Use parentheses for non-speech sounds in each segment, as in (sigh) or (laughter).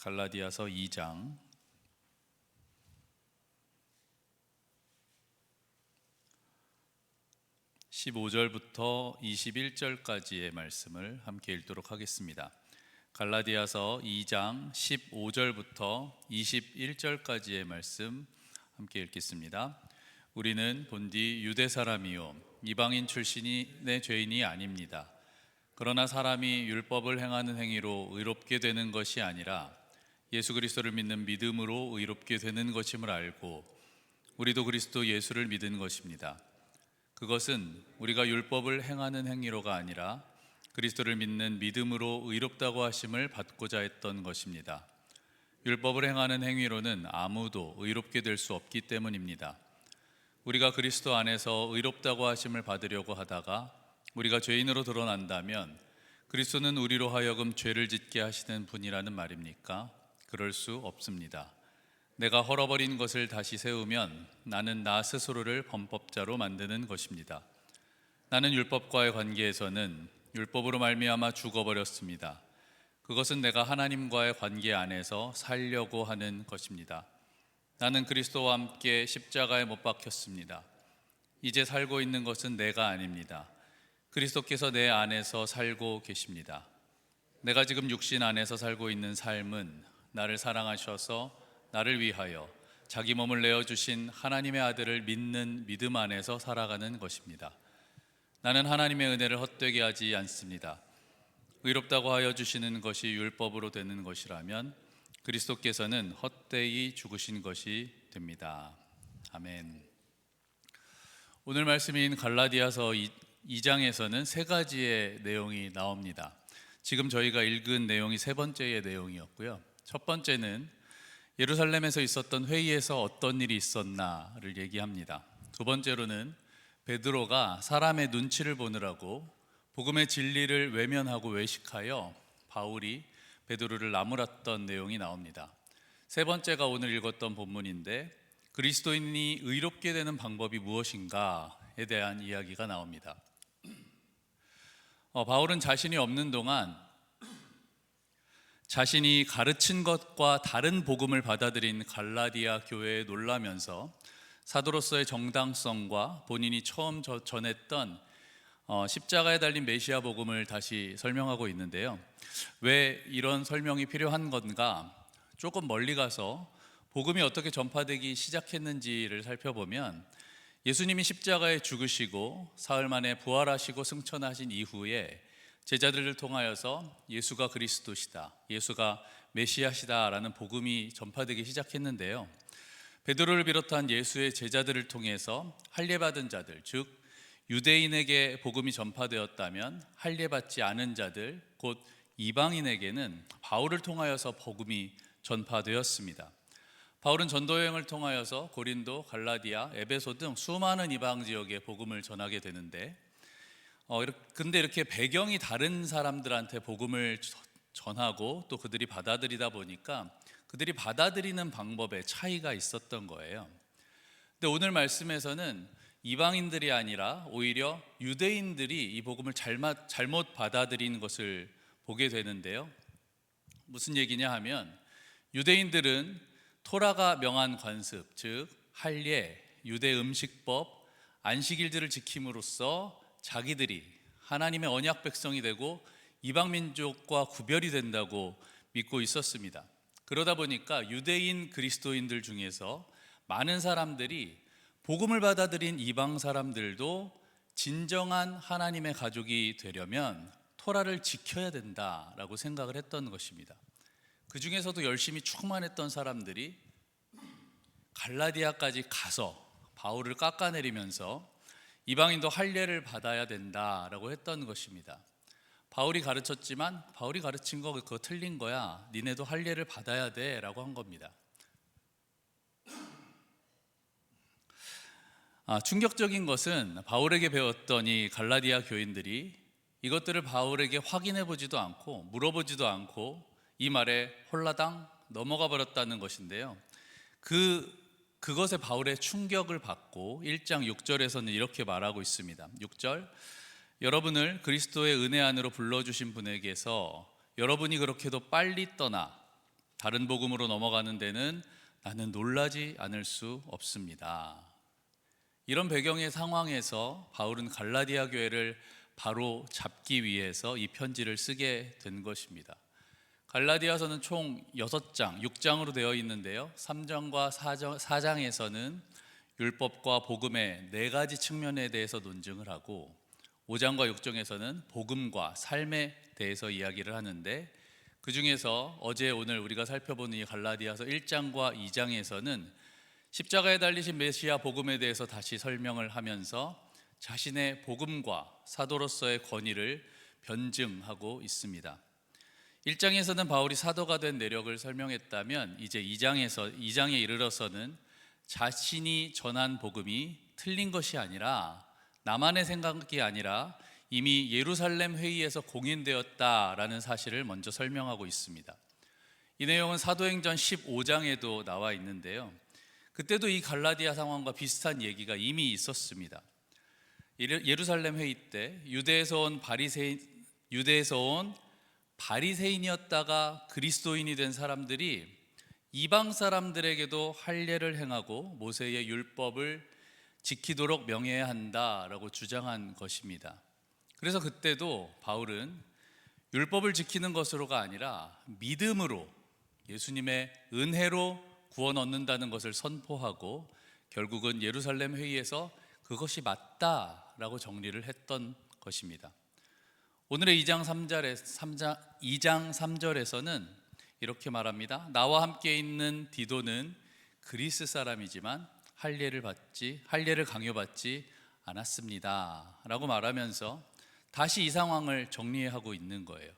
갈라디아서 2장 15절부터 21절까지의 말씀을 함께 읽도록 하겠습니다. 갈라디아서 2장 15절부터 21절까지의 말씀 함께 읽겠습니다. 우리는 본디 유대 사람이요 이방인 출신이 내 죄인이 아닙니다. 그러나 사람이 율법을 행하는 행위로 의롭게 되는 것이 아니라 예수 그리스도를 믿는 믿음으로 의롭게 되는 것임을 알고 우리도 그리스도 예수를 믿은 것입니다. 그것은 우리가 율법을 행하는 행위로가 아니라 그리스도를 믿는 믿음으로 의롭다고 하심을 받고자 했던 것입니다. 율법을 행하는 행위로는 아무도 의롭게 될 수 없기 때문입니다. 우리가 그리스도 안에서 의롭다고 하심을 받으려고 하다가 우리가 죄인으로 드러난다면 그리스도는 우리로 하여금 죄를 짓게 하시는 분이라는 말입니까? 그럴 수 없습니다. 내가 헐어버린 것을 다시 세우면 나는 나 스스로를 범법자로 만드는 것입니다. 나는 율법과의 관계에서는 율법으로 말미암아 죽어버렸습니다. 그것은 내가 하나님과의 관계 안에서 살려고 하는 것입니다. 나는 그리스도와 함께 십자가에 못 박혔습니다. 이제 살고 있는 것은 내가 아닙니다. 그리스도께서 내 안에서 살고 계십니다. 내가 지금 육신 안에서 살고 있는 삶은 나를 사랑하셔서 나를 위하여 자기 몸을 내어 주신 하나님의 아들을 믿는 믿음 안에서 살아가는 것입니다. 나는 하나님의 은혜를 헛되게 하지 않습니다. 의롭다고 하여 주시는 것이 율법으로 되는 것이라면 그리스도께서는 헛되이 죽으신 것이 됩니다. 아멘. 오늘 말씀인 갈라디아서 2장에서는 세 가지의 내용이 나옵니다. 지금 저희가 읽은 내용이 세 번째의 내용이었고요. 첫 번째는 예루살렘에서 있었던 회의에서 어떤 일이 있었나를 얘기합니다. 두 번째로는 베드로가 사람의 눈치를 보느라고 복음의 진리를 외면하고 외식하여 바울이 베드로를 나무랐던 내용이 나옵니다. 세 번째가 오늘 읽었던 본문인데 그리스도인이 의롭게 되는 방법이 무엇인가에 대한 이야기가 나옵니다. (clears throat) 어, 바울은 자신이 없는 동안 자신이 가르친 것과 다른 복음을 받아들인 갈라디아 교회에 놀라면서 사도로서의 정당성과 본인이 처음 전했던 어, 십자가에 달린 메시아 복음을 다시 설명하고 있는데요. 왜 이런 설명이 필요한 건가? 조금 멀리 가서 복음이 어떻게 전파되기 시작했는지를 살펴보면 예수님이 십자가에 죽으시고 사흘 만에 부활하시고 승천하신 이후에 제자들을 통하여서 예수가 그리스도시다. 예수가 메시아시다라는 복음이 전파되기 시작했는데요. 베드로를 비롯한 예수의 제자들을 통해서 할례 받은 자들, 즉 유대인에게 복음이 전파되었다면 할례 받지 않은 자들, 곧 이방인에게는 바울을 통하여서 복음이 전파되었습니다. 바울은 전도 여행을 통하여서 고린도, 갈라디아, 에베소 등 수많은 이방 지역에 복음을 전하게 되는데 어, 근데 이렇게 배경이 다른 사람들한테 복음을 전하고 또 그들이 받아들이다 보니까 그들이 받아들이는 방법에 차이가 있었던 거예요. 근데 오늘 말씀에서는 이방인들이 아니라 오히려 유대인들이 이 복음을 잘못, 잘못 받아들인 것을 보게 되는데요. 무슨 얘기냐 하면 유대인들은 토라가 명한 관습, 즉 할례, 유대 음식법, 안식일들을 지킴으로써 자기들이 하나님의 언약 백성이 되고 이방 민족과 구별이 된다고 믿고 있었습니다. 그러다 보니까 유대인 그리스도인들 중에서 많은 사람들이 복음을 받아들인 이방 사람들도 진정한 하나님의 가족이 되려면 토라를 지켜야 된다라고 생각을 했던 것입니다. 그 중에서도 열심히 충만했던 사람들이 갈라디아까지 가서 바울을 깎아내리면서 이방인도 할례를 받아야 된다라고 했던 것입니다. 바울이 가르쳤지만 바울이 가르친 거 그거 틀린 거야. 니네도 할례를 받아야 돼라고 한 겁니다. 아, 충격적인 것은 바울에게 배웠던 이 갈라디아 교인들이 이것들을 바울에게 확인해 보지도 않고 물어보지도 않고 이 말에 홀라당 넘어가 버렸다는 것인데요. 그 그것에 바울의 충격을 받고 1장 6절에서는 이렇게 말하고 있습니다. 6절 여러분을 그리스도의 은혜 안으로 불러 주신 분에게서 여러분이 그렇게도 빨리 떠나 다른 복음으로 넘어가는 데는 나는 놀라지 않을 수 없습니다. 이런 배경의 상황에서 바울은 갈라디아 교회를 바로 잡기 위해서 이 편지를 쓰게 된 것입니다. 갈라디아서는 총 6장, 6장으로 되어 있는데요. 3장과 4장, 4장에서는 율법과 복음의 네 가지 측면에 대해서 논증을 하고 5장과 6장에서는 복음과 삶에 대해서 이야기를 하는데 그 중에서 어제 오늘 우리가 살펴보는 이 갈라디아서 1장과 2장에서는 십자가에 달리신 메시아 복음에 대해서 다시 설명을 하면서 자신의 복음과 사도로서의 권위를 변증하고 있습니다. 1장에서는 바울이 사도가 된 내력을 설명했다면 이제 2장에서 2장에 이르러서는 자신이 전한 복음이 틀린 것이 아니라 나만의 생각이 아니라 이미 예루살렘 회의에서 공인되었다라는 사실을 먼저 설명하고 있습니다. 이 내용은 사도행전 15장에도 나와 있는데요. 그때도 이 갈라디아 상황과 비슷한 얘기가 이미 있었습니다. 예루살렘 회의 때 유대에서 온 바리새인 유대에서 온 바리새인이었다가 그리스도인이 된 사람들이 이방 사람들에게도 할례를 행하고 모세의 율법을 지키도록 명해야 한다라고 주장한 것입니다. 그래서 그때도 바울은 율법을 지키는 것으로가 아니라 믿음으로 예수님의 은혜로 구원 얻는다는 것을 선포하고 결국은 예루살렘 회의에서 그것이 맞다라고 정리를 했던 것입니다. 오늘의 2장 3절에 3장 2장 3절에서는 이렇게 말합니다. 나와 함께 있는 디도는 그리스 사람이지만 할례를 받지 할례를 강요받지 않았습니다라고 말하면서 다시 이 상황을 정리하고 있는 거예요.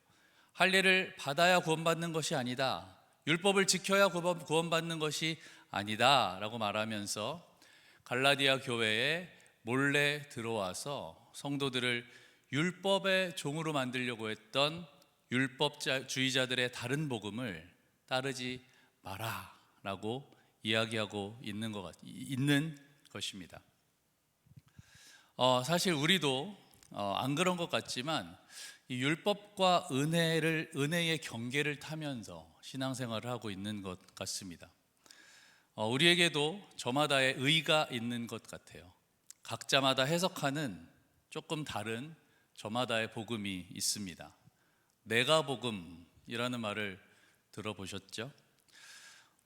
할례를 받아야 구원받는 것이 아니다. 율법을 지켜야 구원받는 것이 아니다라고 말하면서 갈라디아 교회에 몰래 들어와서 성도들을 율법의 종으로 만들려고 했던 율법주의자들의 다른 복음을 따르지 마라라고 이야기하고 있는 것 있는 것입니다. 어, 사실 우리도 어, 안 그런 것 같지만 이 율법과 은혜를 은혜의 경계를 타면서 신앙생활을 하고 있는 것 같습니다. 어, 우리에게도 저마다의 의가 있는 것 같아요. 각자마다 해석하는 조금 다른 저마다의 복음이 있습니다. 내가 복음이라는 말을 들어보셨죠?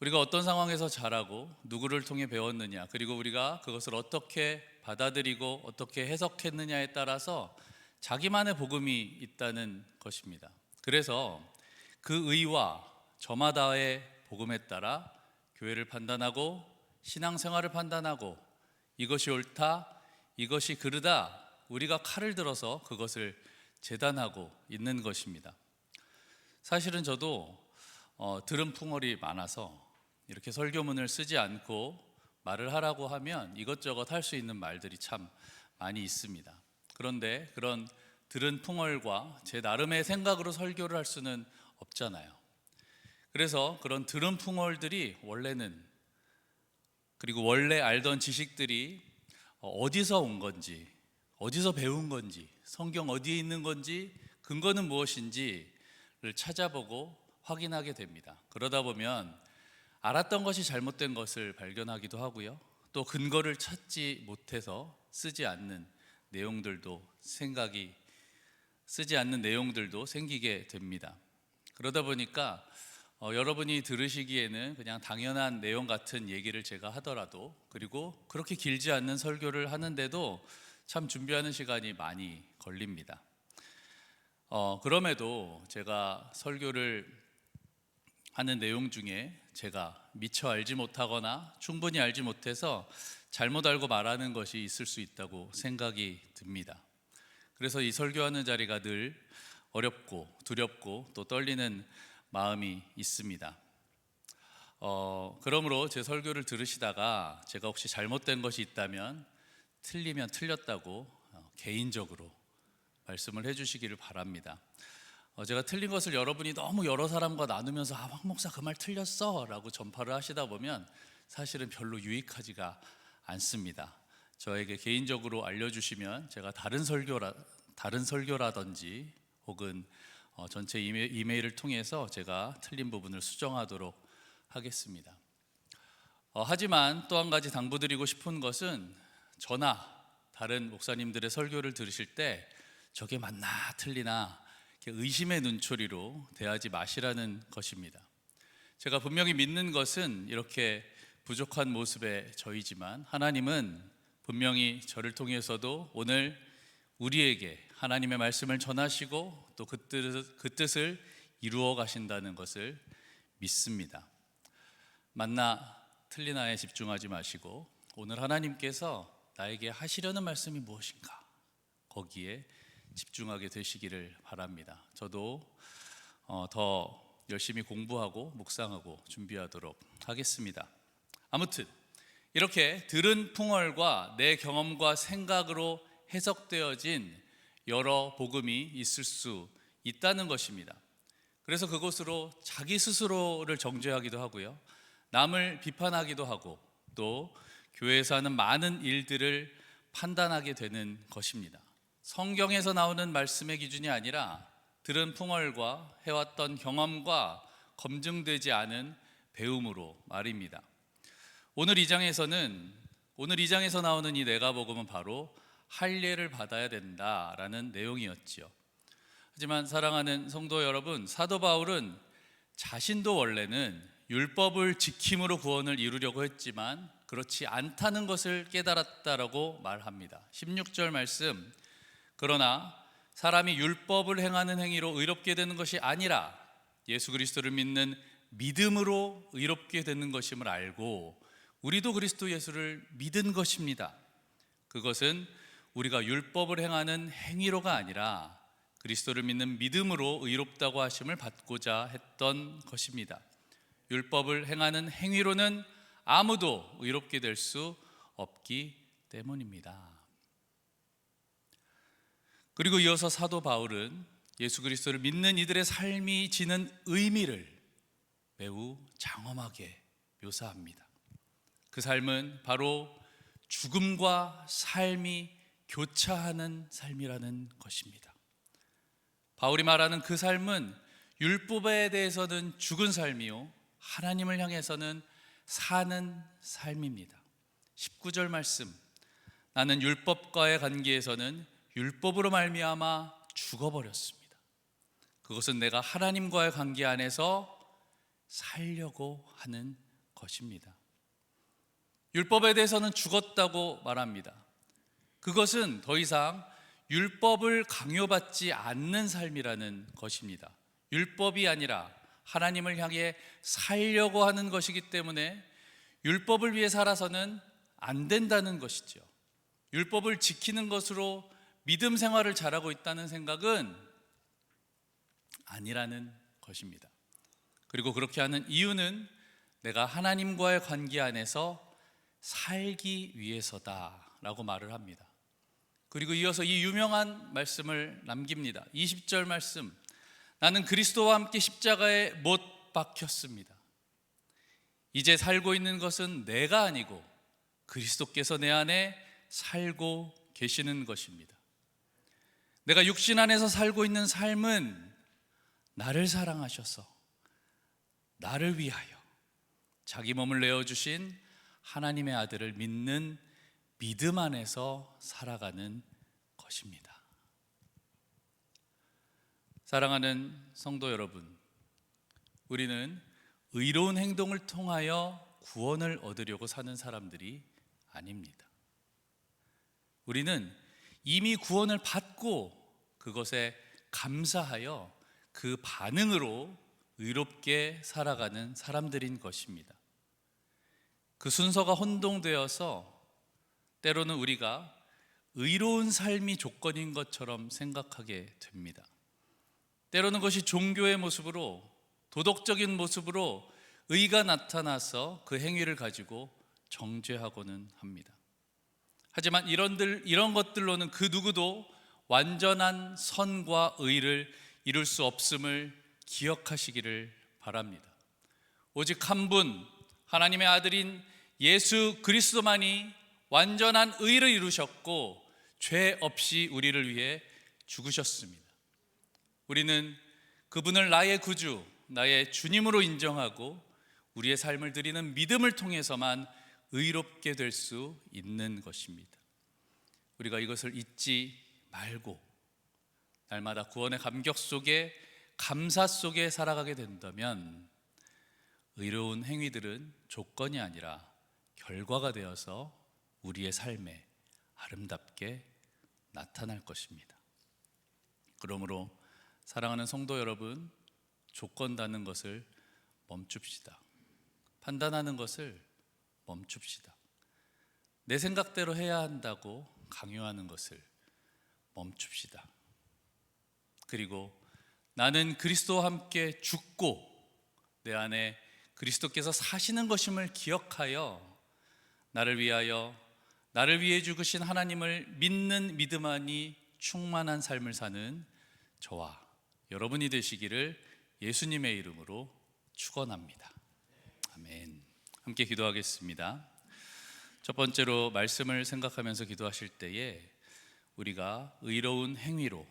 우리가 어떤 상황에서 자라고 누구를 통해 배웠느냐, 그리고 우리가 그것을 어떻게 받아들이고 어떻게 해석했느냐에 따라서 자기만의 복음이 있다는 것입니다. 그래서 그 의와 저마다의 복음에 따라 교회를 판단하고 신앙생활을 판단하고 이것이 옳다, 이것이 그르다, 우리가 칼을 들어서 그것을 재단하고 있는 것입니다. 사실은 저도 어, 들은 풍월이 많아서 이렇게 설교문을 쓰지 않고 말을 하라고 하면 이것저것 할 수 있는 말들이 참 많이 있습니다. 그런데 그런 들은 풍월과 제 나름의 생각으로 설교를 할 수는 없잖아요. 그래서 그런 들은 풍월들이 원래는 그리고 원래 알던 지식들이 어디서 온 건지, 어디서 배운 건지, 성경 어디에 있는 건지, 근거는 무엇인지를 찾아보고 확인하게 됩니다. 그러다 보면 알았던 것이 잘못된 것을 발견하기도 하고요. 또 근거를 찾지 못해서 쓰지 않는 내용들도 생각이 쓰지 않는 내용들도 생기게 됩니다. 그러다 보니까 어, 여러분이 들으시기에는 그냥 당연한 내용 같은 얘기를 제가 하더라도 그리고 그렇게 길지 않는 설교를 하는데도 참 준비하는 시간이 많이 걸립니다. 어, 그럼에도 제가 설교를 하는 내용 중에 제가 미처 알지 못하거나 충분히 알지 못해서 잘못 알고 말하는 것이 있을 수 있다고 생각이 듭니다. 그래서 이 설교하는 자리가 늘 어렵고 두렵고 또 떨리는 마음이 있습니다. 어, 그러므로 제 설교를 들으시다가 제가 혹시 잘못된 것이 있다면 틀리면 틀렸다고 어, 개인적으로 말씀을 해주시기를 바랍니다. 어, 제가 틀린 것을 여러분이 너무 여러 사람과 나누면서 아, 황 목사 그 말 틀렸어 라고 전파를 하시다 보면 사실은 별로 유익하지가 않습니다. 저에게 개인적으로 알려주시면 제가 다른 설교라 다른 설교라든지 혹은 어, 전체 이메, 이메 일을 통해서 제가 틀린 부분을 수정하도록 하겠습니다. 어, 하지만 또 한 가지 당부드리고 싶은 것은 저나 다른 목사님들의 설교를 들으실 때 저게 맞나 틀리나 의심의 눈초리로 대하지 마시라는 것입니다. 제가 분명히 믿는 것은 이렇게 부족한 모습의 저이지만 하나님은 분명히 저를 통해서도 오늘 우리에게 하나님의 말씀을 전하시고 또 그 뜻, 그 뜻을 이루어 가신다는 것을 믿습니다. 만나 틀리나에 집중하지 마시고 오늘 하나님께서 나에게 하시려는 말씀이 무엇인가 거기에 집중하게 되시기를 바랍니다. 저도 어, 더 열심히 공부하고 묵상하고 준비하도록 하겠습니다. 아무튼 이렇게 들은 풍월과 내 경험과 생각으로 해석되어진 여러 복음이 있을 수 있다는 것입니다. 그래서 그것으로 자기 스스로를 정죄하기도 하고요. 남을 비판하기도 하고 또 교회에서 하는 많은 일들을 판단하게 되는 것입니다. 성경에서 나오는 말씀의 기준이 아니라 들은 풍월과 해왔던 경험과 검증되지 않은 배움으로 말입니다. 오늘 이 장에서는 오늘 이 장에서 나오는 이 내가복음은 바로 할례를 받아야 된다라는 내용이었지요. 하지만 사랑하는 성도 여러분, 사도 바울은 자신도 원래는 율법을 지킴으로 구원을 이루려고 했지만 그렇지 않다는 것을 깨달았다라고 말합니다. 16절 말씀 그러나 사람이 율법을 행하는 행위로 의롭게 되는 것이 아니라 예수 그리스도를 믿는 믿음으로 의롭게 되는 것임을 알고 우리도 그리스도 예수를 믿은 것입니다. 그것은 우리가 율법을 행하는 행위로가 아니라 그리스도를 믿는 믿음으로 의롭다고 하심을 받고자 했던 것입니다. 율법을 행하는 행위로는 아무도 의롭게 될 수 없기 때문입니다. 그리고 이어서 사도 바울은 예수 그리스도를 믿는 이들의 삶이 지는 의미를 매우 장엄하게 묘사합니다. 그 삶은 바로 죽음과 삶이 교차하는 삶이라는 것입니다. 바울이 말하는 그 삶은 율법에 대해서는 죽은 삶이요 하나님을 향해서는 사는 삶입니다. 19절 말씀 나는 율법과의 관계에서는 율법으로 말미암아 죽어 버렸습니다. 그것은 내가 하나님과의 관계 안에서 살려고 하는 것입니다. 율법에 대해서는 죽었다고 말합니다. 그것은 더 이상 율법을 강요받지 않는 삶이라는 것입니다. 율법이 아니라 하나님을 향해 살려고 하는 것이기 때문에 율법을 위해 살아서는 안 된다는 것이죠. 율법을 지키는 것으로 믿음 생활을 잘하고 있다는 생각은 아니라는 것입니다. 그리고 그렇게 하는 이유는 내가 하나님과의 관계 안에서 살기 위해서다라고 말을 합니다. 그리고 이어서 이 유명한 말씀을 남깁니다. 20절 말씀. 나는 그리스도와 함께 십자가에 못 박혔습니다. 이제 살고 있는 것은 내가 아니고 그리스도께서 내 안에 살고 계시는 것입니다. 내가 육신 안에서 살고 있는 삶은 나를 사랑하셔서 나를 위하여 자기 몸을 내어 주신 하나님의 아들을 믿는 믿음 안에서 살아가는 것입니다. 사랑하는 성도 여러분, 우리는 의로운 행동을 통하여 구원을 얻으려고 사는 사람들이 아닙니다. 우리는 이미 구원을 받고 그것에 감사하여 그 반응으로 의롭게 살아가는 사람들인 것입니다. 그 순서가 혼동되어서 때로는 우리가 의로운 삶이 조건인 것처럼 생각하게 됩니다. 때로는 그것이 종교의 모습으로 도덕적인 모습으로 의가 나타나서 그 행위를 가지고 정죄하고는 합니다. 하지만 이런들 이런 것들로는 그 누구도 완전한 선과 의를 이룰 수 없음을 기억하시기를 바랍니다. 오직 한 분 하나님의 아들인 예수 그리스도만이 완전한 의를 이루셨고 죄 없이 우리를 위해 죽으셨습니다. 우리는 그분을 나의 구주, 나의 주님으로 인정하고 우리의 삶을 드리는 믿음을 통해서만 의롭게 될 수 있는 것입니다. 우리가 이것을 잊지 말고 날마다 구원의 감격 속에 감사 속에 살아가게 된다면 의로운 행위들은 조건이 아니라 결과가 되어서 우리의 삶에 아름답게 나타날 것입니다. 그러므로 사랑하는 성도 여러분, 조건 다는 것을 멈춥시다. 판단하는 것을 멈춥시다. 내 생각대로 해야 한다고 강요하는 것을 멈춥시다. 그리고 나는 그리스도와 함께 죽고 내 안에 그리스도께서 사시는 것임을 기억하여 나를 위하여 나를 위해 죽으신 하나님을 믿는 믿음 안이 충만한 삶을 사는 저와 여러분이 되시기를 예수님의 이름으로 축원합니다. 아멘. 함께 기도하겠습니다. 첫 번째로 말씀을 생각하면서 기도하실 때에 우리가 의로운 행위로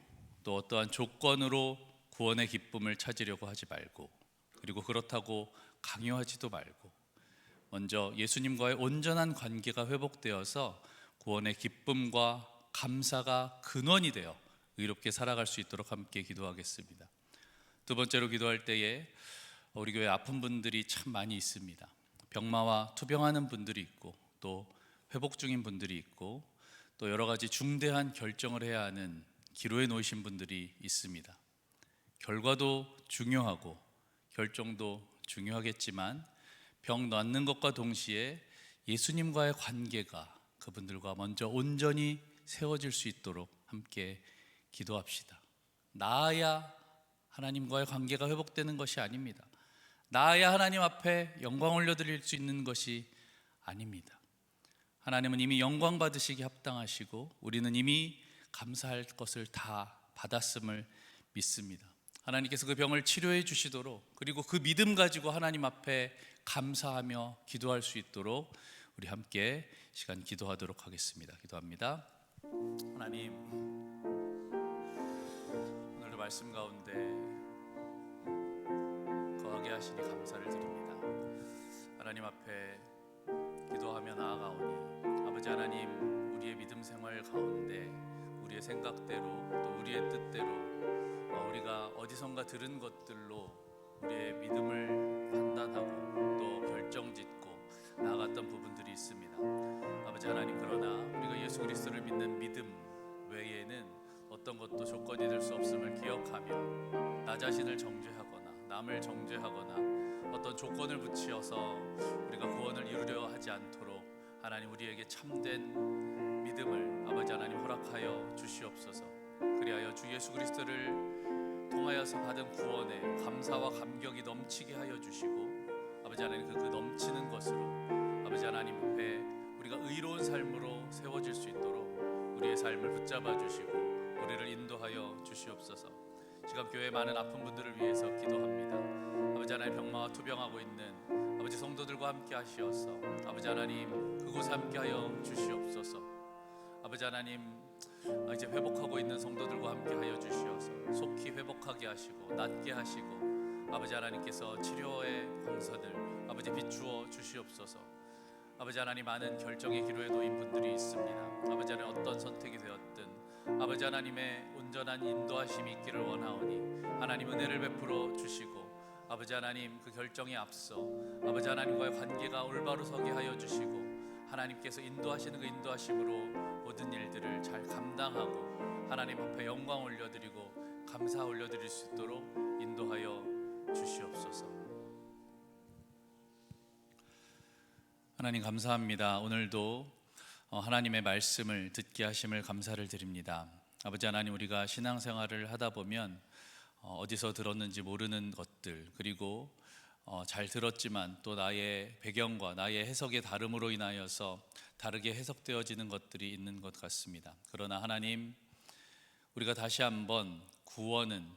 또 어떠한 조건으로 구원의 기쁨을 찾으려고 하지 말고 그리고 그렇다고 강요하지도 말고 먼저 예수님과의 온전한 관계가 회복되어서 구원의 기쁨과 감사가 근원이 되어 의롭게 살아갈 수 있도록 함께 기도하겠습니다. 두 번째로 기도할 때에 우리 교회 아픈 분들이 참 많이 있습니다. 병마와 투병하는 분들이 있고 또 회복 중인 분들이 있고 또 여러 가지 중대한 결정을 해야 하는 기로에 놓이신 분들이 있습니다. 결과도 중요하고 결정도 중요하겠지만 병 낫는 것과 동시에 예수님과의 관계가 그분들과 먼저 온전히 세워질 수 있도록 함께 기도합시다. 나아야 하나님과의 관계가 회복되는 것이 아닙니다. 나아야 하나님 앞에 영광 올려드릴 수 있는 것이 아닙니다. 하나님은 이미 영광 받으시기 합당하시고 우리는 이미 감사할 것을 다 받았음을 믿습니다. 하나님께서 그 병을 치료해 주시도록 그리고 그 믿음 가지고 하나님 앞에 감사하며 기도할 수 있도록 우리 함께 시간 기도하도록 하겠습니다. 기도합니다. 하나님 말씀 가운데 거하게 하시니 감사를 드립니다. 하나님 앞에 기도하며 나아가오니 아버지 하나님 우리의 믿음 생활 가운데 우리의 생각대로 또 우리의 뜻대로 어, 우리가 어디선가 들은 것들로 우리의 믿음을 판단하고 또 결정짓고 나아갔던 부분들이 있습니다. 아버지 하나님 그러나 우리가 예수 그리스도를 믿는 믿음 외에는 어떤 것도 조건이 될 수 없음을 기억하며 나 자신을 정죄하거나 남을 정죄하거나 어떤 조건을 붙이어서 우리가 구원을 이루려 하지 않도록 하나님 우리에게 참된 믿음을 아버지 하나님 허락하여 주시옵소서. 그리하여 주 예수 그리스도를 통하여서 받은 구원에 감사와 감격이 넘치게 하여 주시고 아버지 하나님 그, 그 넘치는 것으로 아버지 하나님 앞에 우리가 의로운 삶으로 세워질 수 있도록 우리의 삶을 붙잡아 주시고 우리를 인도하여 주시옵소서. 지금 교회 많은 아픈 분들을 위해서 기도합니다. 아버지 하나님 병마와 투병하고 있는 아버지 성도들과 함께 하시어서 아버지 하나님 그곳에 함께하여 주시옵소서. 아버지 하나님 아, 이제 회복하고 있는 성도들과 함께 하여 주시어서 속히 회복하게 하시고 낫게 하시고 아버지 하나님께서 치료의 광선을 아버지 비추어 주시옵소서. 아버지 하나님 많은 결정의 기로에 놓인 분들이 있습니다. 아버지 하나님 어떤 선택이 되었든 아버지 하나님의 온전한 인도하심이 있기를 원하오니 하나님 은혜를 베풀어 주시고 아버지 하나님 그 결정에 앞서 아버지 하나님과의 관계가 올바로 서게 하여 주시고 하나님께서 인도하시는 그 인도하심으로 모든 일들을 잘 감당하고 하나님 앞에 영광 올려드리고 감사 올려드릴 수 있도록 인도하여 주시옵소서. 하나님 감사합니다. 오늘도 어, 하나님의 말씀을 듣게 하심을 감사를 드립니다. 아버지 하나님 우리가 신앙생활을 하다 보면 어, 어디서 들었는지 모르는 것들 그리고 어, 잘 들었지만 또 나의 배경과 나의 해석의 다름으로 인하여서 다르게 해석되어지는 것들이 있는 것 같습니다. 그러나 하나님 우리가 다시 한번 구원은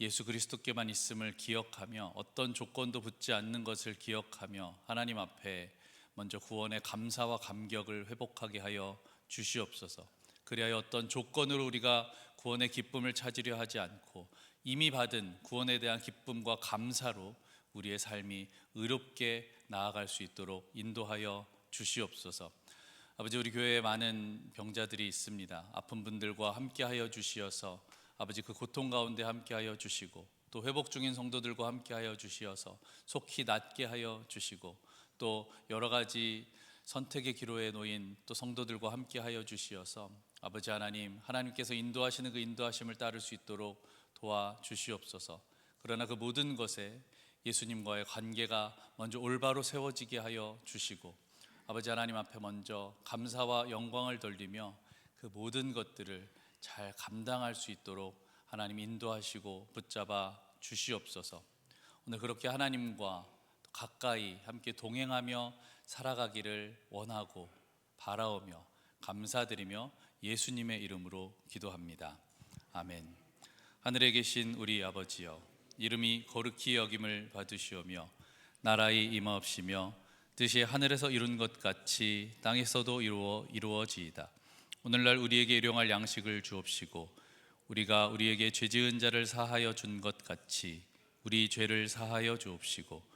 예수 그리스도께만 있음을 기억하며 어떤 조건도 붙지 않는 것을 기억하며 하나님 앞에 먼저 구원의 감사와 감격을 회복하게 하여 주시옵소서. 그리하여 어떤 조건으로 우리가 구원의 기쁨을 찾으려 하지 않고 이미 받은 구원에 대한 기쁨과 감사로 우리의 삶이 의롭게 나아갈 수 있도록 인도하여 주시옵소서. 아버지 우리 교회에 많은 병자들이 있습니다. 아픈 분들과 함께하여 주시어서 아버지 그 고통 가운데 함께하여 주시고 또 회복 중인 성도들과 함께하여 주시어서 속히 낫게 하여 주시고 또 여러 가지 선택의 기로에 놓인 또 성도들과 함께 하여 주시어서 아버지 하나님 하나님께서 인도하시는 그 인도하심을 따를 수 있도록 도와 주시옵소서. 그러나 그 모든 것에 예수님과의 관계가 먼저 올바로 세워지게 하여 주시고 아버지 하나님 앞에 먼저 감사와 영광을 돌리며 그 모든 것들을 잘 감당할 수 있도록 하나님 인도하시고 붙잡아 주시옵소서. 오늘 그렇게 하나님과 가까이 함께 동행하며 살아가기를 원하고 바라오며 감사드리며 예수님의 이름으로 기도합니다. 아멘. 하늘에 계신 우리 아버지여 이름이 거룩히 여김을 받으시오며 나라의 임하옵시며 뜻이 하늘에서 이룬 것 같이 땅에서도 이루어 이루어지이다. 오늘날 우리에게 일용할 양식을 주옵시고 우리가 우리에게 죄 지은 자를 사하여 준 것 같이 우리 죄를 사하여 주옵시고